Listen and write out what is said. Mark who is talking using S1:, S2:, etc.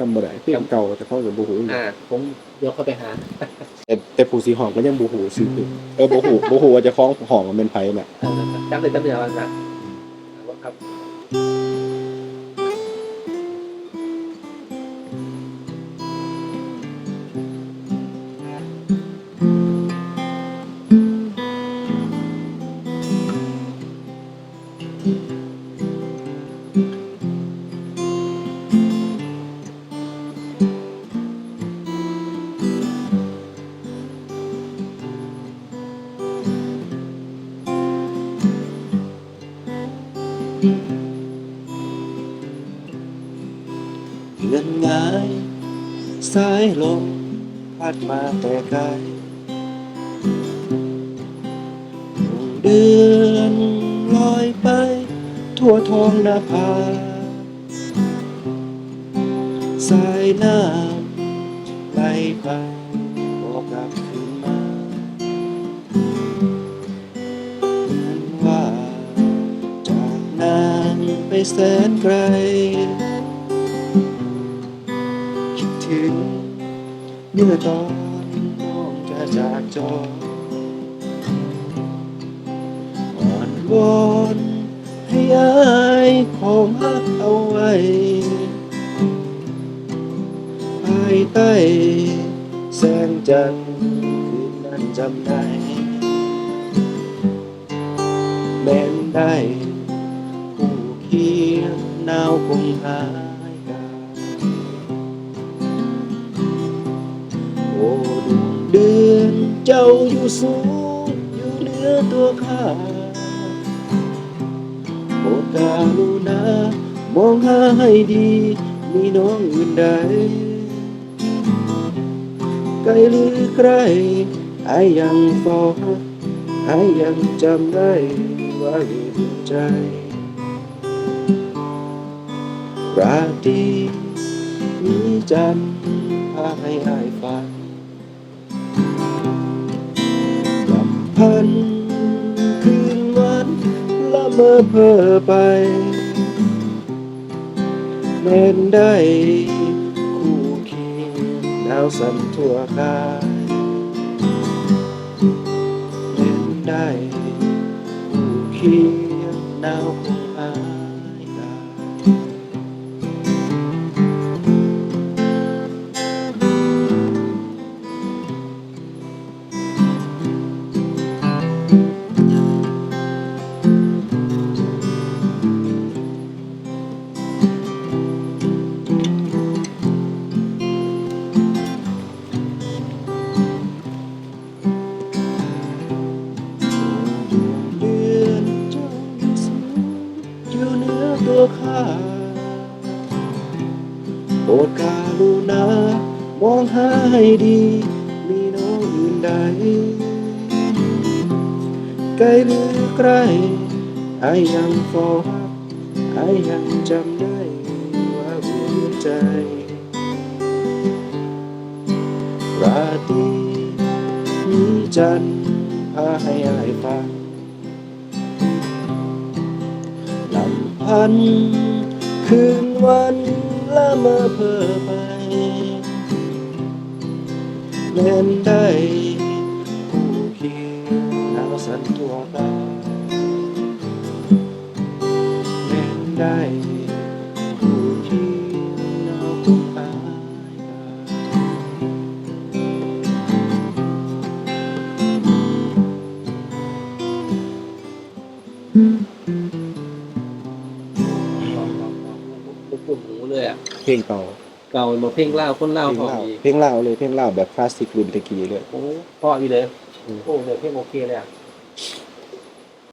S1: จำบ่ได้เพลงเก่าแต่เขาก็บ่ฮู้
S2: อ่าผมเดี๋ยวเข้าไปหา
S1: แต่แต่ผู้สิห้องก็ยังบ่ฮู้ชื่อเพลงเออบ่ฮู้บ่ฮู้ว่าเจะคล้าของห้องมันเป็นไผน่ะ
S2: เอาละครับจำเลยจำเดือนวันนะครับ
S1: ลื่อนง่ายสายลมพัดมาแต่ไกลดวงเดือนลอยไป ทั่วท้องนาภาสายน้ำไหลไปบอกกลับคืนมาเหมือนว่าจากนานไปแสนไกล ถึง เมื่อตอนน้องจะจากจออ่อนวอนให้อายของฮักเอาไว้ภายใต้แสงจันทร์คืนนั้นจำได้แม้นได้ผู้เคียงหนาวคงหา เดือนเจ้าอยู่สูงอยู่เหนือตัวข้าโปรดกรุณามองหาให้ดี มีน้องอื่นใดไกลหรือใกล้ไอยังฟอไอยังจำได้ว่าเห็นใจราตรีมีจันทร์พาให้อายฟัง พัน คืนวันละเมอเพ้อไปเล่นได้คู่เคียงดาวสั่นทั่วกายเล่นได้คู่เคียงดาวคงอา โปรดการุณามองหาให้ดี มีน้องอื่นใดไกลหรือใกล้ไอยังฟอไอยังจำได้ว่าหัวใจราตรีมีจันทร์พาให้อายฟังลำพันธ์ คืนวันละเมอเพ้อไปเล่นได้ผู้เคียงหนาวสั่นทั่วกายเล่นได้ผู้เคียงหนาวคงหายกาย
S2: ลู ลยอะ
S1: เพลงเก่า
S2: เก่ามาเพลงเล่าคน
S1: เพล
S2: เล่างพอ
S1: เล่า
S2: อีก
S1: เพลงเล่าเลยเพลงเล่าแบบคลาสสิกรุ่นตะกี้เลย
S2: โอ้พออีกเลยโอ้เดี๋ยวเพลงโอเคเลยอะ